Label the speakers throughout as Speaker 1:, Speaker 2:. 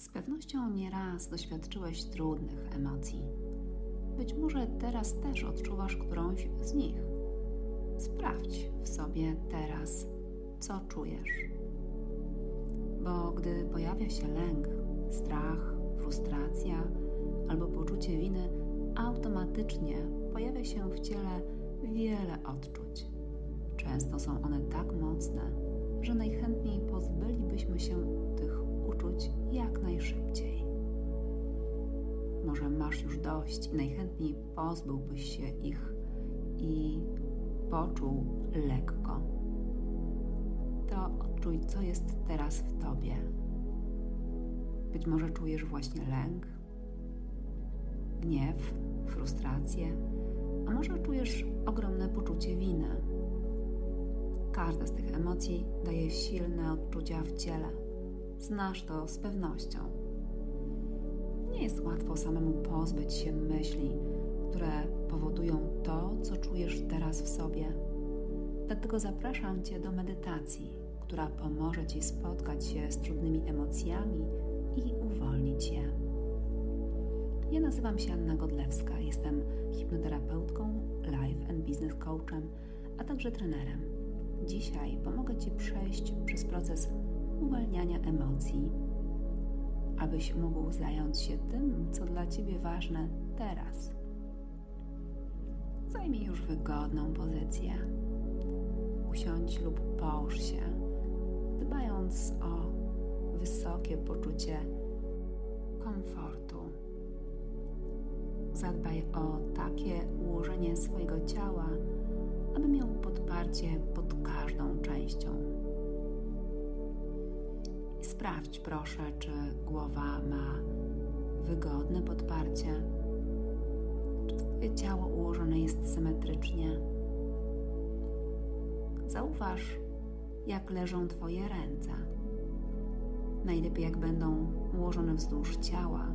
Speaker 1: Z pewnością nieraz doświadczyłeś trudnych emocji. Być może teraz też odczuwasz którąś z nich. Sprawdź w sobie teraz, co czujesz. Bo gdy pojawia się lęk, strach, frustracja albo poczucie winy, automatycznie pojawia się w ciele wiele odczuć. Często są one tak mocne, że najchętniej pozbylibyśmy się tych uczuć jak najszybciej. Może masz już dość i najchętniej pozbyłbyś się ich i poczuł lekko. To odczuj, co jest teraz w tobie. Być może czujesz właśnie lęk, gniew, frustrację, a może czujesz ogromne poczucie winy. Każda z tych emocji daje silne odczucia w ciele. Znasz to z pewnością. Nie jest łatwo samemu pozbyć się myśli, które powodują to, co czujesz teraz w sobie. Dlatego zapraszam Cię do medytacji, która pomoże Ci spotkać się z trudnymi emocjami i uwolnić je. Ja nazywam się Anna Godlewska, jestem hipnoterapeutką, life and business coachem, a także trenerem. Dzisiaj pomogę Ci przejść przez proces uwalniania emocji, abyś mógł zająć się tym, co dla Ciebie ważne teraz. Zajmij już wygodną pozycję. Usiądź lub połóż się, dbając o wysokie poczucie komfortu. Zadbaj o takie ułożenie swojego ciała, aby miał podparcie pod każdą częścią. Sprawdź proszę, czy głowa ma wygodne podparcie, czy Twoje ciało ułożone jest symetrycznie. Zauważ, jak leżą Twoje ręce. Najlepiej, jak będą ułożone wzdłuż ciała,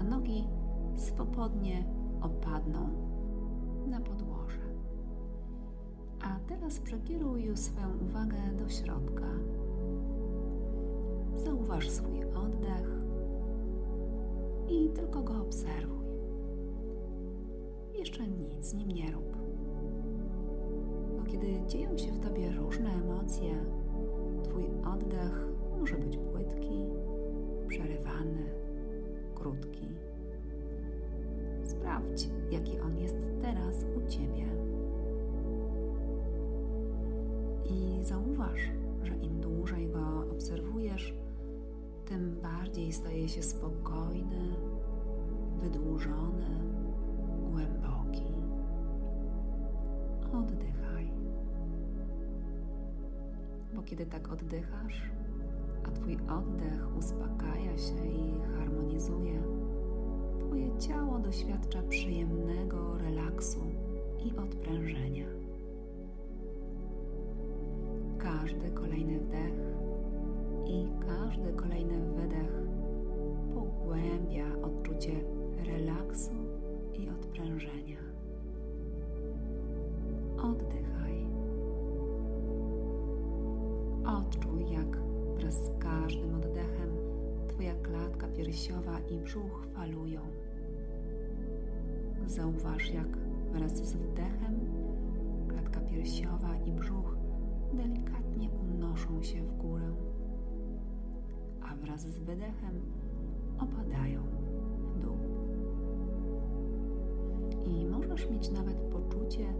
Speaker 1: a nogi swobodnie opadną na podłoże. A teraz przekieruj swoją uwagę do środka. Zauważ swój oddech i tylko go obserwuj. Jeszcze nic z nim nie rób. Bo kiedy dzieją się w tobie różne emocje, twój oddech może być płytki, przerywany, krótki. Sprawdź, jaki on jest teraz u ciebie. I zauważ, staje się spokojny, wydłużony, głęboki. Oddychaj. Bo kiedy tak oddychasz, a Twój oddech uspokaja się i harmonizuje, Twoje ciało doświadcza przyjemnego relaksu i odprężenia. Każdy kolejny wdech i każdy kolejny wydech pogłębia odczucie relaksu i odprężenia. Oddychaj. Odczuj, jak wraz z każdym oddechem Twoja klatka piersiowa i brzuch falują. Zauważ, jak wraz z wdechem klatka piersiowa i brzuch delikatnie unoszą się w górę, a wraz z wydechem opadają w dół. I możesz mieć nawet poczucie,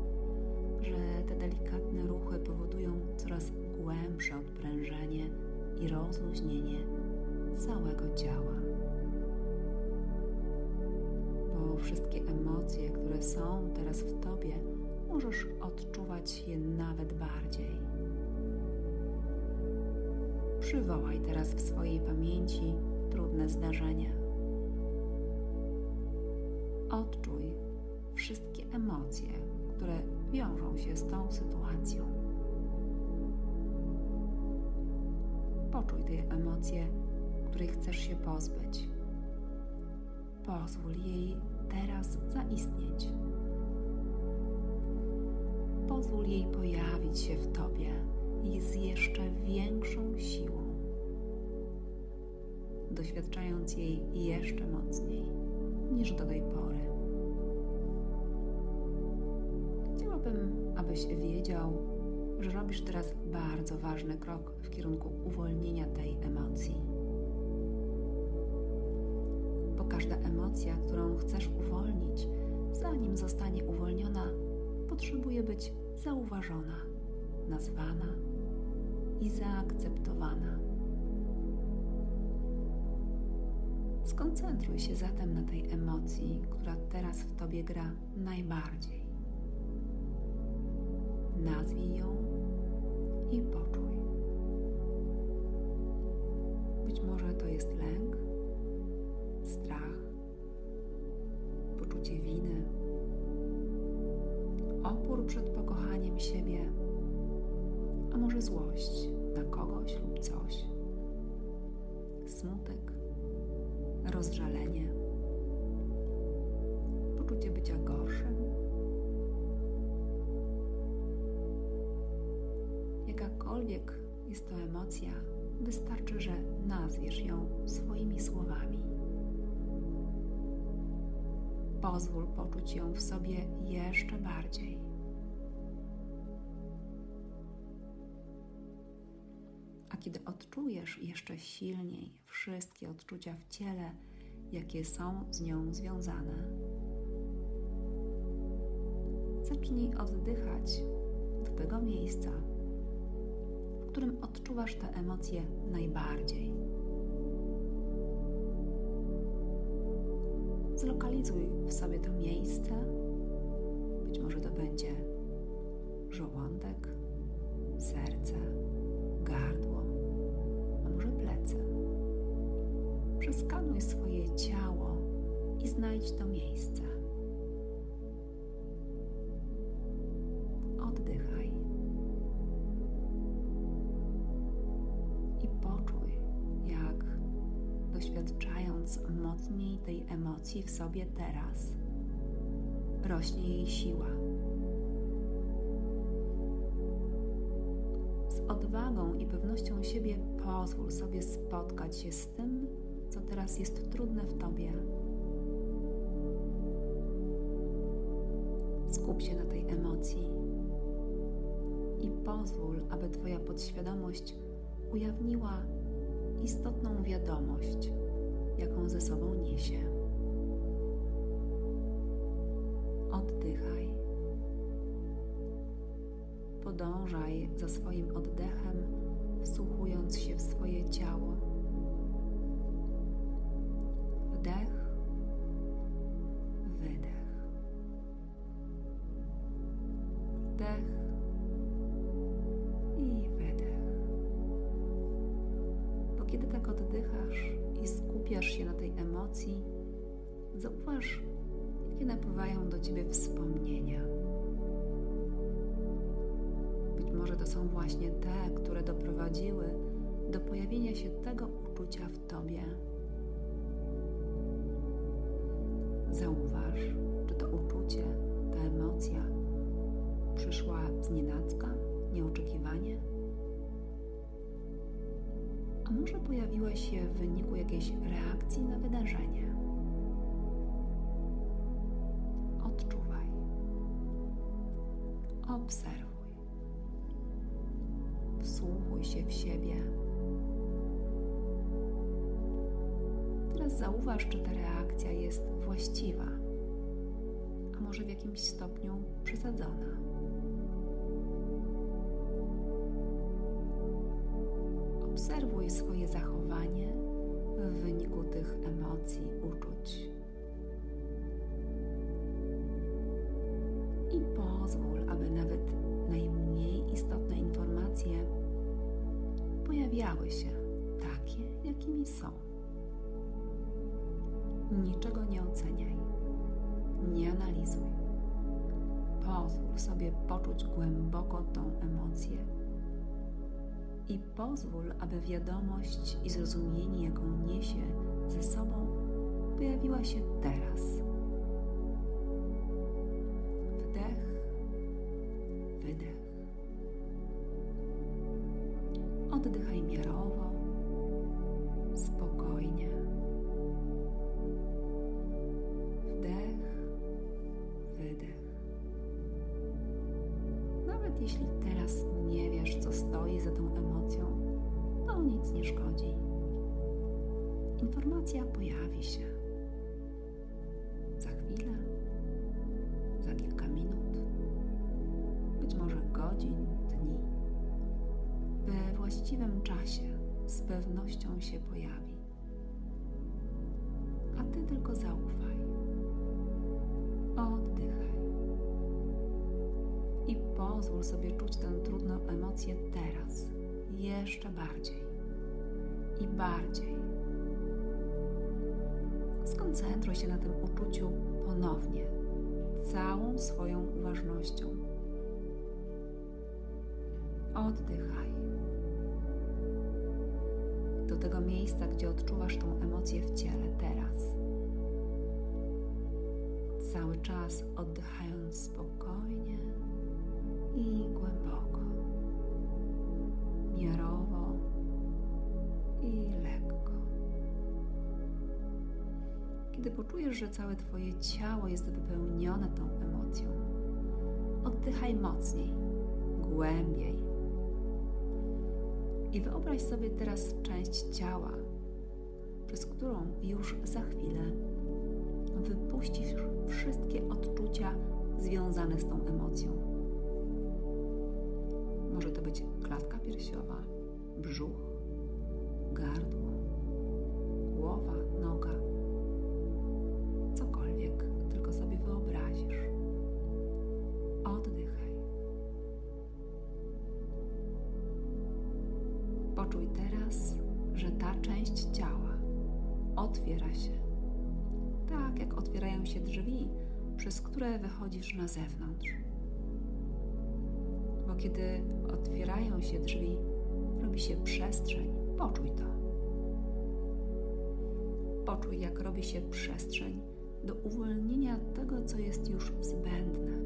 Speaker 1: że te delikatne ruchy powodują coraz głębsze odprężenie i rozluźnienie całego ciała. Bo wszystkie emocje, które są teraz w tobie, możesz odczuwać je nawet bardziej. Przywołaj teraz w swojej pamięci trudne zdarzenia. Odczuj wszystkie emocje, które wiążą się z tą sytuacją. Poczuj te emocje, której chcesz się pozbyć. Pozwól jej teraz zaistnieć. Pozwól jej pojawić się w tobie i z jeszcze większą siłą. Doświadczając jej jeszcze mocniej niż do tej pory. Chciałabym, abyś wiedział, że robisz teraz bardzo ważny krok w kierunku uwolnienia tej emocji. Bo każda emocja, którą chcesz uwolnić, zanim zostanie uwolniona, potrzebuje być zauważona, nazwana i zaakceptowana. Skoncentruj się zatem na tej emocji, która teraz w tobie gra najbardziej. Nazwij ją i poczuj. Jakakolwiek jest to emocja, wystarczy, że nazwiesz ją swoimi słowami. Pozwól poczuć ją w sobie jeszcze bardziej. A kiedy odczujesz jeszcze silniej wszystkie odczucia w ciele, jakie są z nią związane, zacznij oddychać do tego miejsca, w którym odczuwasz te emocje najbardziej. Zlokalizuj w sobie to miejsce. Być może to będzie żołądek, serce, gardło, a może plecy. Przeskanuj swoje ciało i znajdź to miejsce. W sobie teraz, rośnie jej siła. Z odwagą i pewnością siebie pozwól sobie spotkać się z tym, co teraz jest trudne w tobie. Skup się na tej emocji i pozwól, aby Twoja podświadomość ujawniła istotną wiadomość, jaką ze sobą niesie. Podążaj za swoim oddechem, wsłuchując się w swoje ciało. Wdech, wydech. Wdech i wydech. Bo kiedy tak oddychasz i skupiasz się na tej emocji, zauważ, jakie napływają do ciebie wspomnienia. Są właśnie te, które doprowadziły do pojawienia się tego uczucia w tobie. Zauważ, czy to uczucie, ta emocja przyszła z nienacka, nieoczekiwanie? A może pojawiła się w wyniku jakiejś reakcji na wydarzenie? Odczuwaj. Obserwuj. Zauważ, czy ta reakcja jest właściwa, a może w jakimś stopniu przesadzona. Obserwuj swoje zachowanie w wyniku tych emocji, uczuć. I pozwól, aby nawet najmniej istotne informacje pojawiały się takie, jakimi są. Niczego nie oceniaj, nie analizuj. Pozwól sobie poczuć głęboko tą emocję i pozwól, aby wiadomość i zrozumienie, jaką niesie ze sobą, pojawiła się teraz. Godzin, dni. We właściwym czasie z pewnością się pojawi. A ty tylko zaufaj. Oddychaj. I pozwól sobie czuć tę trudną emocję teraz, jeszcze bardziej i bardziej. Skoncentruj się na tym uczuciu ponownie, całą swoją uważnością. Oddychaj. Do tego miejsca, gdzie odczuwasz tą emocję w ciele teraz. Cały czas oddychając spokojnie i głęboko, miarowo i lekko. Kiedy poczujesz, że całe Twoje ciało jest wypełnione tą emocją, oddychaj mocniej, głębiej. I wyobraź sobie teraz część ciała, przez którą już za chwilę wypuścisz wszystkie odczucia związane z tą emocją. Może to być klatka piersiowa, brzuch, gardło, głowa, noga, Poczuj teraz, że ta część ciała otwiera się, tak jak otwierają się drzwi, przez które wychodzisz na zewnątrz. Bo kiedy otwierają się drzwi, robi się przestrzeń. Poczuj to. Poczuj, jak robi się przestrzeń do uwolnienia tego, co jest już zbędne,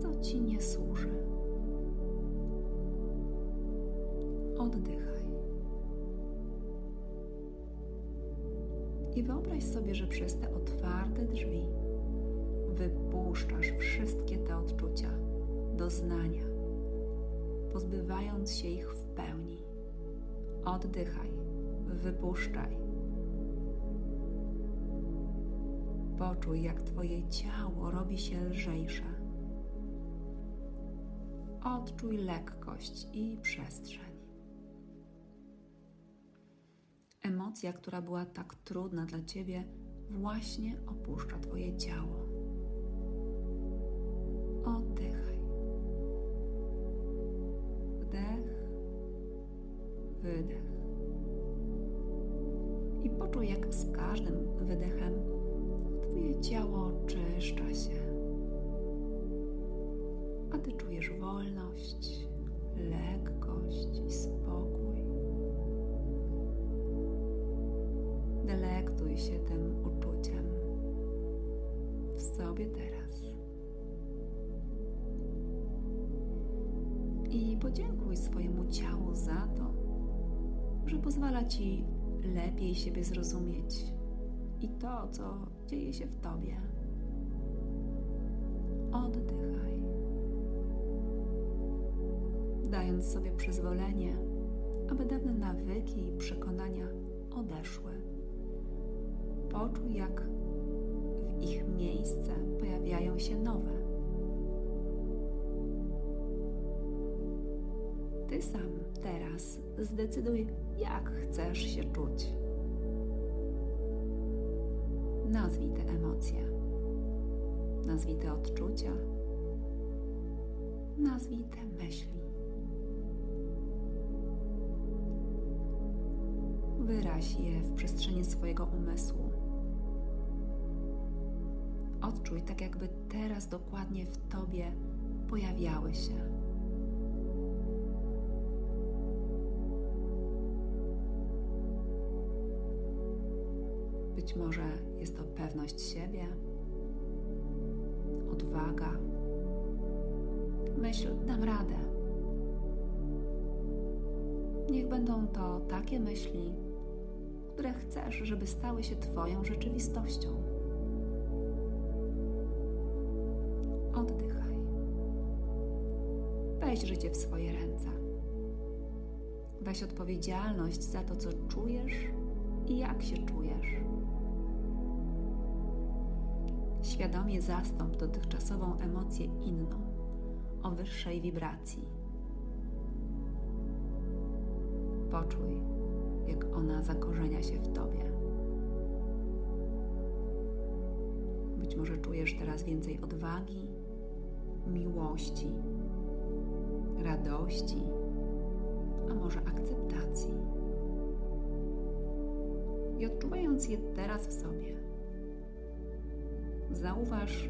Speaker 1: co ci nie służy. Oddychaj. I wyobraź sobie, że przez te otwarte drzwi wypuszczasz wszystkie te odczucia, doznania, pozbywając się ich w pełni. Oddychaj, wypuszczaj. Poczuj, jak Twoje ciało robi się lżejsze. Odczuj lekkość i przestrzeń. Emocja, która była tak trudna dla Ciebie, właśnie opuszcza Twoje ciało. Podziękuj swojemu ciału za to, że pozwala ci lepiej siebie zrozumieć i to, co dzieje się w tobie. Oddychaj, dając sobie przyzwolenie, aby dawne nawyki i przekonania odeszły. Poczuj, jak w ich miejsce pojawiają się nowe. Ty sam teraz zdecyduj, jak chcesz się czuć. Nazwij te emocje, nazwij te odczucia, nazwij te myśli. Wyraź je w przestrzeni swojego umysłu. Odczuj tak, jakby teraz dokładnie w tobie pojawiały się. Może jest to pewność siebie, odwaga. Myśl, dam radę. Niech będą to takie myśli, które chcesz, żeby stały się Twoją rzeczywistością. Oddychaj. weź życie w swoje ręce. Weź odpowiedzialność za to, co czujesz i jak się czujesz. Świadomie zastąp dotychczasową emocję inną, o wyższej wibracji. Poczuj, jak ona zakorzenia się w tobie. Być może czujesz teraz więcej odwagi, miłości, radości, a może akceptacji. I odczuwając je teraz w sobie, zauważ,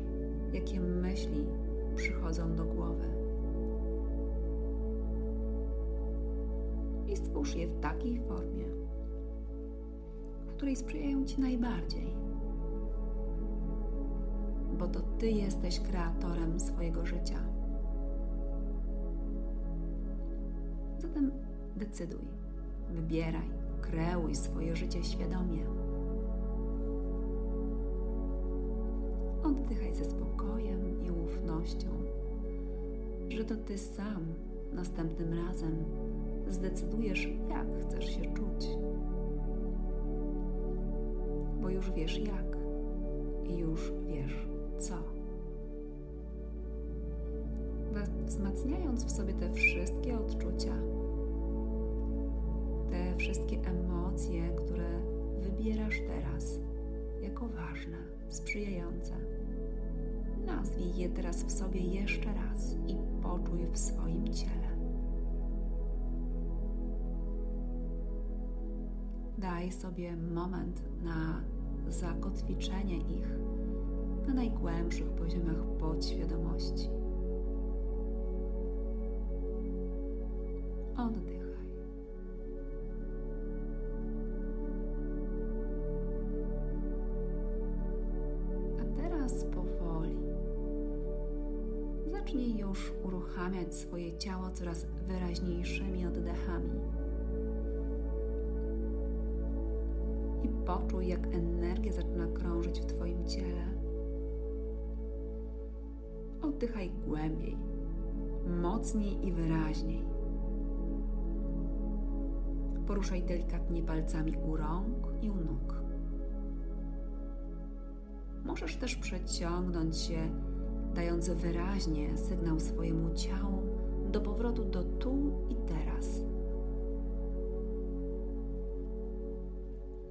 Speaker 1: jakie myśli przychodzą do głowy. I stwórz je w takiej formie, w której sprzyjają Ci najbardziej. Bo to Ty jesteś kreatorem swojego życia. Zatem decyduj, wybieraj, kreuj swoje życie świadomie. Ufnością, że to Ty sam następnym razem zdecydujesz, jak chcesz się czuć. Bo już wiesz jak i już wiesz co. Wzmacniając w sobie te wszystkie odczucia, te wszystkie emocje, które wybierasz teraz jako ważne, sprzyjające. Nazwij je teraz w sobie jeszcze raz i poczuj w swoim ciele. Daj sobie moment na zakotwiczenie ich na najgłębszych poziomach podświadomości. Oddychaj. Swoje ciało coraz wyraźniejszymi oddechami. I poczuj, jak energia zaczyna krążyć w Twoim ciele. Oddychaj głębiej, mocniej i wyraźniej. Poruszaj delikatnie palcami u rąk i u nóg. Możesz też przeciągnąć się, dając wyraźnie sygnał swojemu ciału do powrotu do tu i teraz.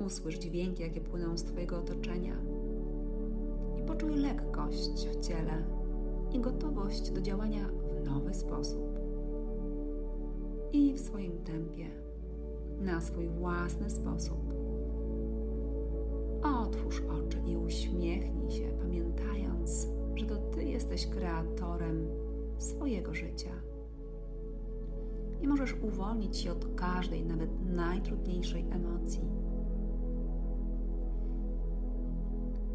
Speaker 1: Usłysz dźwięki, jakie płyną z Twojego otoczenia i poczuj lekkość w ciele i gotowość do działania w nowy sposób i w swoim tempie, na swój własny sposób. Otwórz oczy i uśmiechnij jesteś kreatorem swojego życia. I możesz uwolnić się od każdej, nawet najtrudniejszej emocji.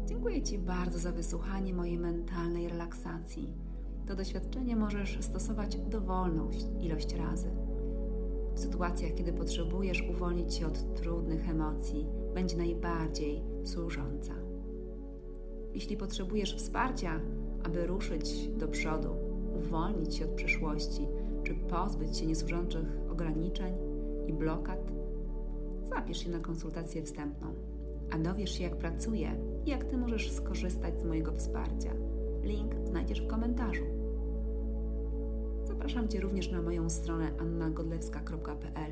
Speaker 1: Dziękuję Ci bardzo za wysłuchanie mojej mentalnej relaksacji. To doświadczenie możesz stosować dowolną ilość razy. W sytuacjach, kiedy potrzebujesz uwolnić się od trudnych emocji, będzie najbardziej służąca. Jeśli potrzebujesz wsparcia, aby ruszyć do przodu, uwolnić się od przeszłości, czy pozbyć się niesłużących ograniczeń i blokad, zapisz się na konsultację wstępną, a dowiesz się, jak pracuję i jak Ty możesz skorzystać z mojego wsparcia. Link znajdziesz w komentarzu. Zapraszam Cię również na moją stronę annagodlewska.pl,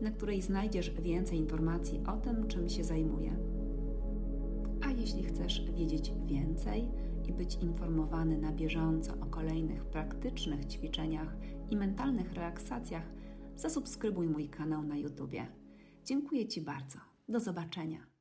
Speaker 1: na której znajdziesz więcej informacji o tym, czym się zajmuję. A jeśli chcesz wiedzieć więcej i być informowany na bieżąco o kolejnych praktycznych ćwiczeniach i mentalnych relaksacjach, zasubskrybuj mój kanał na YouTube. Dziękuję Ci bardzo. Do zobaczenia.